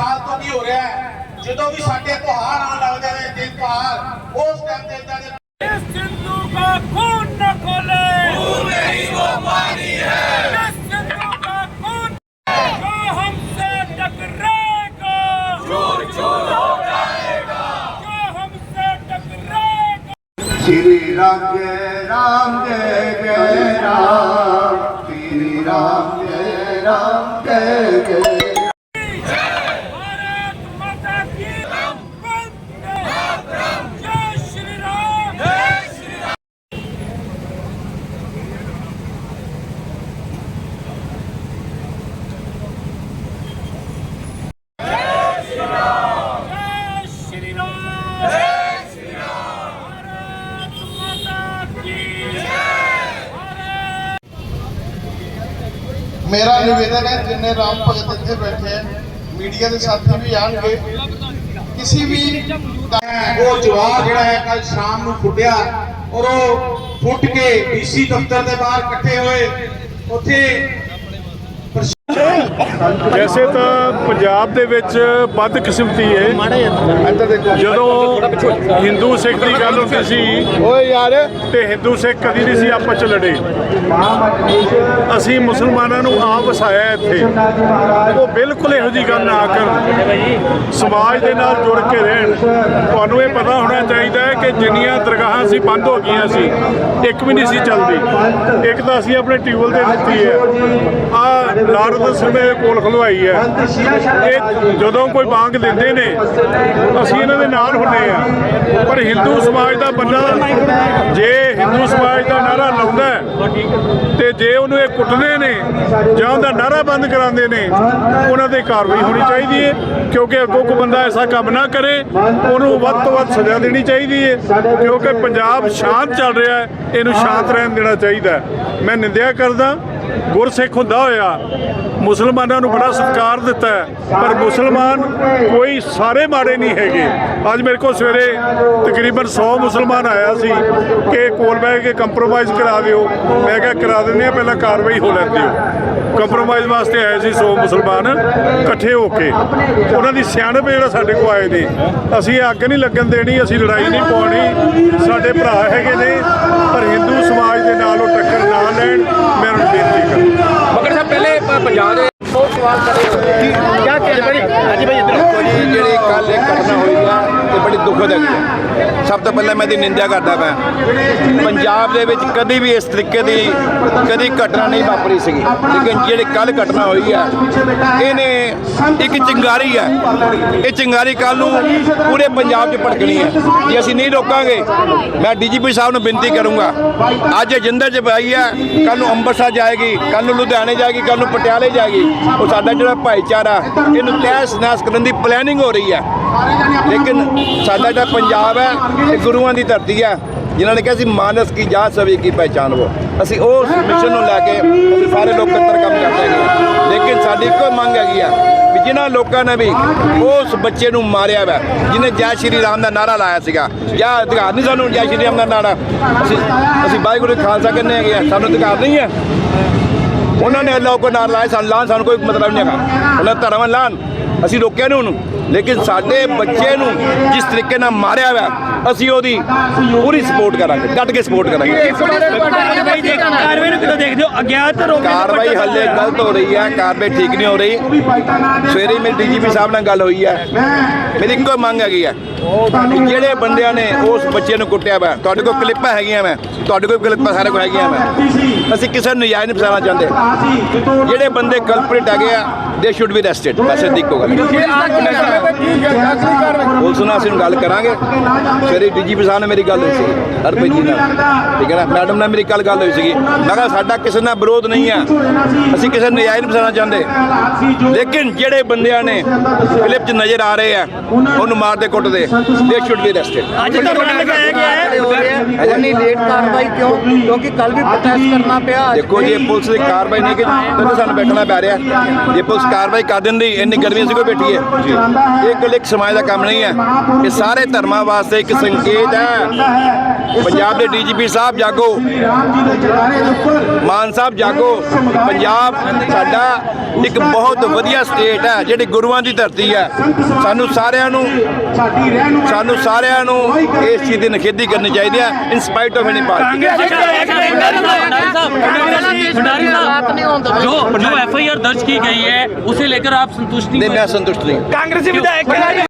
ਸਾਲ ਤੋਂ ਵੀ ਹੋ ਰਿਹਾ ਹੈ। ਜਦੋਂ ਵੀ ਸਾਡੇ ਤਿਉਹਾਰ ਆਉਣ ਲੱਗਦੇ ਨੇ ਦਿਨ ਤਿਉਹਾਰ ਉਸ ਟਾਈਮ ਤੇ ਇਦਾਂ ਦੇ ਇਸ ਸਿੰਧੂ ਦਾ ਖੂਨ ਨਾ ਖੋਲੇ। ਖੂਨ ਨਹੀਂ ਵੋ ਪਾਣੀ ਹੈ। ਇਸ ਸਿੰਧੂ ਦਾ ਖੂਨ ਜੋ ਹਮਸੇ ਟਕਰਾਏਗਾ ਚੂਰ ਚੂਰ ਹੋ ਜਾਏਗਾ। ਜੋ ਹਮਸੇ ਟਕਰਾਏਗਾ ਸ੍ਰੀ ਰਾਮ ਜੈ ਰਾਮ ਜੈ ਜੈ ਰਾਮ। ਸ੍ਰੀ ਰਾਮ ਜੈ ਰਾਮ ਜੈ ਜੈ ਮੇਰਾ ਨਿਵੇਦਨ ਹੈ ਜਿੰਨੇ ਰਾਮ ਭਗਤ ਇੱਥੇ ਬੈਠੇ ਹੈ ਮੀਡੀਆ ਦੇ ਸਾਥੀ ਵੀ ਆਣਗੇ। ਕਿਸੇ ਵੀ ਉਹ ਜਵਾਰ ਜਿਹੜਾ ਹੈ ਕੱਲ ਸ਼ਾਮ ਨੂੰ ਫੁੱਟਿਆ। ਔਰ ਉਹ ਫੁੱਟ ਕੇ ਡੀਸੀ ਦਫ਼ਤਰ ਦੇ ਬਾਹਰ ਇਕੱਠੇ ਹੋਏ। ਉੱਥੇ ਵੈਸੇ ਤਾਂ ਪੰਜਾਬ ਦੇ ਵਿੱਚ ਵੱਧ ਕਿਸਮਤੀ ਹੈ ਜਦੋਂ ਹਿੰਦੂ ਸਿੱਖ ਦੀ ਗੱਲ ਹੁੰਦੀ ਸੀ ਓਏ ਯਾਰ। ਤੇ ਹਿੰਦੂ ਸਿੱਖ ਕਦੀ ਨਹੀਂ ਸੀ ਆਪਸ ਚ ਲੜੇ। ਅਸੀਂ ਮੁਸਲਮਾਨਾਂ ਨੂੰ ਆਪ ਵਸਾਇਆ ਇੱਥੇ। ਉਹ ਬਿਲਕੁਲ ਇਹੋ ਜੀ ਗੱਲ ਨਾ ਕਰਨ ਸਮਾਜ ਦੇ ਨਾਲ ਜੁੜ ਕੇ ਰਹਿਣ। ਤੁਹਾਨੂੰ ਇਹ ਪਤਾ ਹੋਣਾ ਚਾਹੀਦਾ ਹੈ ਕਿ ਜਿੰਨੀਆਂ ਦਰਗਾਹਾਂ ਸੀ ਬੰਦ ਹੋ ਗਈਆਂ ਸੀ ਇੱਕ ਵੀ ਨਹੀਂ ਸੀ ਚੱਲਦੀ। ਇੱਕ ਤਾਂ ਅਸੀਂ ਆਪਣੇ ਟਿਊਬਲ ਤੇ ਦਿੱਤੀ ਹੈ। ਆ ਲਾਰਦ ਸਮੇਂ ਕੋਲ ਖਲਵਾਈ ਹੈ। ਇਹ ਜਦੋਂ ਕੋਈ ਬਾਂਗ ਦਿੰਦੇ ਨੇ ਅਸੀਂ ਇਹਨਾਂ ਦੇ ਨਾਲ ਹੁੰਨੇ ਆ ਪਰ ਹਿੰਦੂ ਸਮਾਜ ਦਾ ਬੰਦਾ ਜੇ ਹਿੰਦੂ ਸਮਾਜ ਦਾ ਨਾਰਾ ਲਾਉਂਦਾ ਹੈ, ਤੇ ਜੇ ਉਹਨੂੰ ਇਹ ਕੁੱਟਦੇ ਨੇ ਜਾਂ ਉਹਦਾ ਨਾਰਾ ਬੰਦ ਕਰਾਉਂਦੇ ਨੇ, ਉਹਨਾਂ ਤੇ ਕਾਰਵਾਈ ਹੋਣੀ ਚਾਹੀਦੀ ਹੈ, ਕਿਉਂਕਿ ਅੱਗੋਂ ਕੋਈ ਬੰਦਾ ਐਸਾ ਕੰਮ ਨਾ ਕਰੇ, ਉਹਨੂੰ ਵੱਧ ਤੋਂ ਵੱਧ ਸਜ਼ਾ ਦੇਣੀ ਚਾਹੀਦੀ ਹੈ, ਕਿਉਂਕਿ ਪੰਜਾਬ ਸ਼ਾਂਤ ਚੱਲ ਰਿਹਾ ਹੈ, ਇਹਨੂੰ ਸ਼ਾਂਤ ਰਹਿਣ ਦੇਣਾ ਚਾਹੀਦਾ ਮੈਂ ਨਿੰਦਿਆ ਕਰਦਾ ਗੁਰਸਿੱਖ ਹੁੰਦਾ ਹੋਇਆ, ਮੁਸਲਮਾਨਾਂ ਨੂੰ ਬੜਾ ਸਤਿਕਾਰ ਦਿੱਤਾ ਪਰ ਮੁਸਲਮਾਨ ਕੋਈ ਸਾਰੇ ਮਾੜੇ ਨਹੀਂ ਹੈਗੇ। ਅੱਜ ਮੇਰੇ ਕੋਲ ਸਵੇਰੇ ਤਕਰੀਬਨ 100 ਮੁਸਲਮਾਨ ਆਇਆ ਸੀ ਕਿ ਕੋਲ ਬਹਿ ਕੇ ਕੰਪਰੋਮਾਈਜ਼ ਕਰਾ ਦਿਓ ਮੈਂ ਕਿਹਾ, ਕਰਾ ਦਿੰਦੇ ਆ ਪਹਿਲਾਂ ਕਾਰਵਾਈ ਹੋ ਲੈਂਦੀ ਹੋ। ਕੰਪਰੋਮਾਈਜ਼ ਵਾਸਤੇ ਆਏ ਸੀ 100 ਮੁਸਲਮਾਨ, ਇਕੱਠੇ ਹੋ ਕੇ। ਉਹਨਾਂ ਦੀ ਸਿਆਣਪ ਜਿਹੜਾ ਸਾਡੇ ਕੋਲ ਆਏ ਨੇ। ਅਸੀਂ ਅੱਗ ਨਹੀਂ ਲੱਗਣ ਦੇਣੀ, ਅਸੀਂ ਲੜਾਈ ਨਹੀਂ ਪਾਉਣੀ। ਸਾਡੇ ਭਰਾ ਹੈਗੇ ਨੇ ਬੇਨਤੀ ਕਰਦਾ ਮਗਰ ਸਾਹਿਬ ਪਹਿਲੇ ਪੰਜਾਬ ਦੇ ਬਹੁਤ ਸਵਾਲ ਕਰੇ ਆ। ਕੀ ਕਹਿ ਭਾਈ ਹਾਂਜੀ ਭਾਈ ਇੱਧਰ ਜੀ ਜਿਹੜੀ ਕੱਲ ਇਹ ਘਟਨਾ ਹੋਈ ਆ ਇਹ ਬੜੀ ਦੁਖਦ ਹੈਗੀ ਆ ਸਭ ਤੋਂ ਪਹਿਲਾਂ ਮੈਂ ਇਹਦੀ ਨਿੰਦਿਆ ਕਰਦਾ ਮੈਂ ਪੰਜਾਬ ਦੇ ਵਿੱਚ ਕਦੀ ਵੀ ਇਸ ਤਰੀਕੇ ਦੀ ਕਦੀ ਘਟਨਾ ਨਹੀਂ ਵਾਪਰੀ ਸੀਗੀ। ਲੇਕਿਨ ਜਿਹੜੀ ਕੱਲ ਘਟਨਾ ਹੋਈ ਹੈ, ਇਹਨੇ ਇੱਕ ਚਿੰਗਾਰੀ ਹੈ। ਇਹ ਚਿੰਗਾਰੀ ਕੱਲ ਨੂੰ ਪੂਰੇ ਪੰਜਾਬ 'ਚ ਭੜਕਣੀ ਹੈ। ਜੇ ਅਸੀਂ ਨਹੀਂ ਰੋਕਾਂਗੇ, ਮੈਂ ਡੀਜੀਪੀ ਸਾਹਿਬ ਨੂੰ ਬੇਨਤੀ ਕਰੂੰਗਾ। ਅੱਜ ਇਹ ਜਿੰਦਰ 'ਚ ਪਾਈ ਆ ਕੱਲ ਨੂੰ ਅੰਮ੍ਰਿਤਸਰ ਜਾਏਗੀ ਕੱਲ ਨੂੰ ਲੁਧਿਆਣੇ ਜਾਏਗੀ ਕੱਲ ਨੂੰ ਪਟਿਆਲੇ ਜਾਏਗੀ। ਉਹ ਸਾਡਾ ਜਿਹੜਾ ਭਾਈਚਾਰਾ, ਇਹਨੂੰ ਤਹਿਸ ਨਹਿਸ ਕਰਨ ਦੀ ਪਲੈਨਿੰਗ ਹੋ ਰਹੀ ਹੈ। ਲੇਕਿਨ ਸਾਡਾ ਜਿਹੜਾ ਪੰਜਾਬ ਹੈ, ਇਹ ਗੁਰੂਆਂ ਦੀ ਧਰਤੀ ਹੈ। ਜਿਨ੍ਹਾਂ ਨੇ ਕਿਹਾ ਸੀ, ਮਾਨਸ ਕੀ ਜਾਤ ਸਭੀ ਕੀ ਪਹਿਚਾਨ ਵੋ ਅਸੀਂ ਉਸ ਮਿਸ਼ਨ ਨੂੰ ਲੈ ਕੇ ਅਸੀਂ ਸਾਰੇ ਲੋਕ ਇਕੱਤਰ ਕੰਮ ਕਰਦੇ ਹਾਂ। ਲੇਕਿਨ ਸਾਡੀ ਇੱਕੋ ਮੰਗ ਹੈਗੀ ਆ ਵੀ ਜਿਨ੍ਹਾਂ ਲੋਕਾਂ ਨੇ ਵੀ ਉਸ ਬੱਚੇ ਨੂੰ ਮਾਰਿਆ ਵਾ ਜਿਹਨੇ ਜੈ ਸ਼੍ਰੀ ਰਾਮ ਦਾ ਨਾਰਾ ਲਾਇਆ ਸੀਗਾ। ਜਾਂ ਅਧਿਕਾਰ ਨਹੀਂ ਸਾਨੂੰ ਜੈ ਸ਼੍ਰੀ ਰਾਮ ਦਾ ਨਾਰਾ। ਅਸੀਂ ਅਸੀਂ ਵਾਹਿਗੁਰੂ ਖਾਲਸਾ ਕਹਿੰਦੇ ਹੈਗੇ ਆ, ਸਾਨੂੰ ਅਧਿਕਾਰ ਨਹੀਂ ਹੈ। ਉਹਨਾਂ ਨੇ ਅੱਲਾਹ ਕੋ ਨਾਰ ਲਾਇਆ, ਸਾਨੂੰ ਲਾਉਣ ਸਾਨੂੰ ਕੋਈ ਮਤਲਬ ਨਹੀਂ ਹੈਗਾ। ਉਹਨਾਂ ਦਾ ਧਰਮ ਲਾਣ ਅਸੀਂ ਰੋਕਿਆ ਨਹੀਂ ਉਹਨੂੰ। ਲੇਕਿਨ ਸਾਡੇ ਬੱਚੇ ਨੂੰ ਜਿਸ ਤਰੀਕੇ ਨਾਲ ਮਾਰਿਆ ਹੋਇਆ ਅਸੀਂ ਉਹਦੀ ਪੂਰੀ ਸਪੋਰਟ ਕਰਾਂਗੇ ਡਟ ਕੇ ਸਪੋਰਟ ਕਰਾਂਗੇ। ਕਾਰਵਾਈ ਨੂੰ ਕਿਦੋਂ ਦੇਖਦੇ ਹੋ ਅਗਿਆਤ ਰੋਕ ਕਾਰਵਾਈ ਹੱਲੇ ਗਲਤ ਹੋ ਰਹੀ ਹੈ ਕਾਰਵਾਈ ਠੀਕ ਨਹੀਂ ਹੋ ਰਹੀ। ਸਵੇਰੇ ਮੇਰੀ ਡੀਜੀਪੀ ਸਾਹਿਬ ਨਾਲ ਗੱਲ ਹੋਈ ਹੈ। ਮੇਰੀ ਇੱਕੋ ਮੰਗ ਹੈਗੀ ਹੈ ਜਿਹੜੇ ਬੰਦਿਆਂ ਨੇ ਉਸ ਬੱਚੇ ਨੂੰ ਕੁੱਟਿਆ ਵਾ ਤੁਹਾਡੇ ਕੋਲ ਕਲਿੱਪਾਂ ਹੈਗੀਆਂ ਮੈਂ ਤੁਹਾਡੇ ਕੋਲ ਕਲਿੱਪਾਂ ਸਾਰੇ ਕੋਲ ਹੈਗੀਆਂ ਮੈਂ ਅਸੀਂ ਕਿਸੇ ਨੂੰ ਨਜਾਇਜ਼ ਨਹੀਂ ਫਸਾਉਣਾ ਚਾਹੁੰਦੇ। ਜਿਹੜੇ ਬੰਦੇ ਕਲਪ੍ਰਿਟ ਹੈਗੇ ਆ ਦੇ ਸ਼ੁੱਡ ਬੀ ਅਰੈਸਟਡ ਬਸ ਇਹ ਇੱਕੋ ਗੱਲ ਪੁਲਿਸ ਨਾਲ ਅਸੀਂ ਗੱਲ ਕਰਾਂਗੇ ਸਵੇਰੇ ਡੀਜੀਪੀ ਸਾਹਿਬ ਨਾਲ ਮੇਰੀ ਗੱਲ ਹੋਈ ਸੀ ਹਰਪ੍ਰੀਤ ਜੀ ਨਾਲ ਠੀਕ ਹੈ ਨਾ ਮੈਡਮ ਨਾਲ ਮੇਰੀ ਕੱਲ ਗੱਲ ਹੋਈ ਸੀਗੀ ਮੈਂ ਕਿਹਾ ਸਾਡਾ ਕਿਸੇ ਨਾਲ ਵਿਰੋਧ ਨਹੀਂ ਹੈ ਅਸੀਂ ਕਿਸੇ ਨੂੰ ਨਜਾਇਜ਼ ਨਹੀਂ ਫਸਾਉਣਾ ਚਾਹੁੰਦੇ ਲੇਕਿਨ ਜਿਹੜੇ ਬੰਦਿਆਂ ਨੇ ਕਲਿੱਪ 'ਚ ਨਜ਼ਰ ਆ ਰਹੇ ਆ ਉਹਨੂੰ ਮਾਰਦੇ ਕੁੱਟਦੇ ਦੇ ਸ਼ੁੱਡ ਬੀ ਅਰੈਸਟਡ ਅੱਜ ਧਰਨਾ ਲਗਾਇਆ ਗਿਆ ਹੈ ਇੰਨੀ ਲੇਟ ਕਾਰਵਾਈ ਕਿਉਂ ਕਿਉਂਕਿ ਕੱਲ ਵੀ ਪ੍ਰੋਟੈਸਟ ਕਰਨਾ ਪਿਆ ਦੇਖੋ ਜੀ ਇਹ ਪੁਲਿਸ ਦੀ ਕਾਰਵਾਈ ਨਹੀਂ ਕਿ ਤਾਂ ਸਾਨੂੰ ਬੈਠਣਾ ਪੈ ਰਿਹਾ ਜੇ ਪੁਲਿਸ ਕਾਰਵਾਈ ਕਰ ਦਿੰਦੀ ਇੰਨੀ ਗਰਮੀ ਸੀ ਕੋਈ ਬੈਠੀ ਹੈ ਇਹ ਇਕੱਲੇ ਇੱਕ ਸਮਾਜ ਦਾ ਕੰਮ ਨਹੀਂ ਹੈ ਇਹ ਸਾਰੇ ਧਰਮਾਂ ਵਾਸਤੇ ਇੱਕ ਸੰਕੇਤ ਹੈ ਪੰਜਾਬ ਦੇ ਡੀਜੀਪੀ ਸਾਹਿਬ ਜਾਗੋ ਮਾਨ ਸਾਹਿਬ ਜਾਗੋ ਪੰਜਾਬ ਸਾਡਾ ਇੱਕ ਬਹੁਤ ਵਧੀਆ ਸਟੇਟ ਹੈ ਜਿਹੜੀ ਗੁਰੂਆਂ ਦੀ ਧਰਤੀ ਹੈ ਸਾਨੂੰ ਸਾਰਿਆਂ ਨੂੰ ਸਾਡੀ ਰਹਿਨੁਮਾਈ ਸਾਨੂੰ ਸਾਰਿਆਂ ਨੂੰ ਇਸ ਚੀਜ਼ ਦੀ ਨਿਖੇਧੀ ਕਰਨੀ ਚਾਹੀਦੀ ਹੈ in spite of any party Bhandari साहब जो जो एफआईआर दर्ज की गई है उसे लेकर आप संतुष्ट नहीं नहीं मैं संतुष्ट नहीं हूं। कांग्रेसी विधायक